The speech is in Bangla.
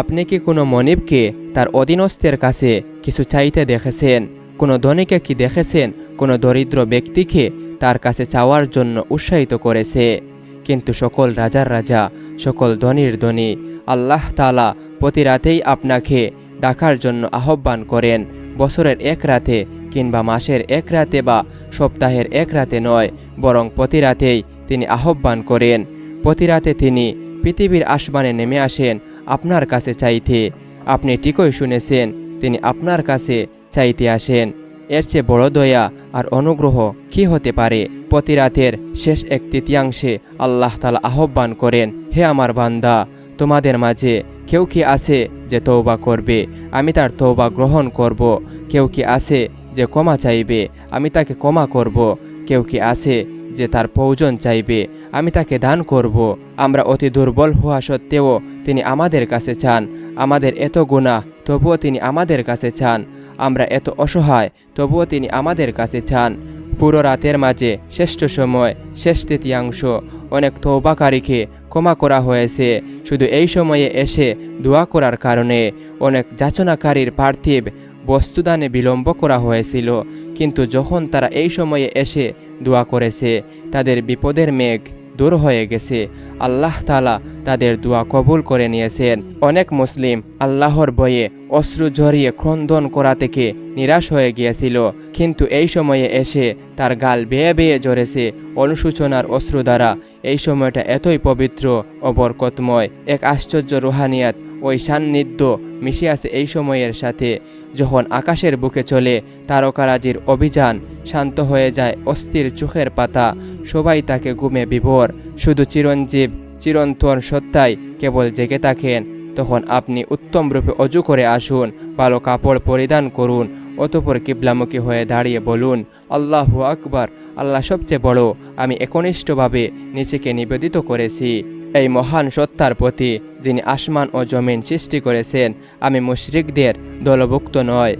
আপনি কি কোনো মনিবকে তার অধীনস্থের কাছে কিছু চাইতে দেখেছেন? কোনো ধনীকে কি দেখেছেন? কোনো দরিদ্র ব্যক্তিকে তার কাছে চাওয়ার জন্য উৎসাহিত করেছে। কিন্তু সকল রাজার রাজা, সকল ধনীর ধনী, আল্লাহ তালা প্রতি রাতেই আপনাকে ডাকার জন্য আহ্বান করেন। বছরের এক রাতে কিংবা মাসের এক রাতে বা সপ্তাহের এক রাতে নয়, বরং প্রতি রাতেই তিনি আহ্বান করেন। প্রতি রাতে তিনি পৃথিবীর আসমানে নেমে আসেন আপনার কাছে চাইতে। আপনি ঠিকই শুনেছেন, তিনি আপনার কাছে চাইতে আসেন। এর চেয়ে বড় দয়া আর অনুগ্রহ কি হতে পারে? প্রতি রাতের শেষ এক তৃতীয়াংশে আল্লাহ তালা আহ্বান করেন, হে আমার বান্দা, তোমাদের মাঝে কেউ কি আছে যে তৌবা করবে? আমি তার তৌবা গ্রহণ করব। কেউ কি আছে যে ক্ষমা চাইবে? আমি তাকে ক্ষমা করব। কেউ কি আছে যে তার প্রয়োজন চাইবে? আমি তাকে দান করব। আমরা অতি দুর্বল হওয়া সত্ত্বেও তিনি আমাদের কাছে চান। আমাদের এত গুণা তবুও তিনি আমাদের কাছে চান। আমরা এত অসহায়, তবুও তিনি আমাদের কাছে চান। পুরো রাতের মাঝে শ্রেষ্ঠ সময়, শেষ তৃতীয়াংশ। অনেক তৌবাকারীকে ক্ষমা করা হয়েছে। শুধু এই সময়ে এসে দোয়া করার কারণে অনেক যাচনাকারীর পার্থিব বস্তুদানে বিলম্ব করা হয়েছিল। কিন্তু যখন তারা এই সময়ে এসে দোয়া করেছে, তাদের বিপদের মেঘ দূর হয়ে গেছে। আল্লাহ তালা তাদের দোয়া কবুল করে নিয়েছেন। অনেক মুসলিম আল্লাহর বয়ে অশ্রু ঝরিয়ে ক্রন্দন করা থেকে নিরাশ হয়ে গিয়েছিল। কিন্তু এই সময়ে এসে তার গাল বেয়ে বেয়ে ঝরেছে। অনুশোচনার অশ্রু দ্বারা এই সময়টা এতই পবিত্র ও বরকতময়। এক আশ্চর্য রুহানিয়াত ওই সান্নিধ্য মিশে আছে এই সময়ের সাথে যখন আকাশের বুকে চলে, তারকারাজির অভিযান শান্ত হয়ে যায়, অস্থির চোখের পাতা, সবাই তাকে ঘুমে বিভোর। শুধু চিরঞ্জীব, চিরন্তন সত্তাই কেবল জেগে থাকেন। তখন আপনি উত্তম রূপে অজু করে আসুন, ভালো কাপড় পরিধান করুন, অতপর কিবলামুখী হয়ে দাঁড়িয়ে বলুন, আল্লাহ আকবার, আল্লাহ সবচেয়ে বড়, আমি একনিষ্ঠভাবে নিজেকে নিবেদিত করেছি। এই মহান সত্তার প্রতি যিনি আসমান ও জমিন সৃষ্টি করেছেন আমি মুশরিকদের দলভুক্ত নয়।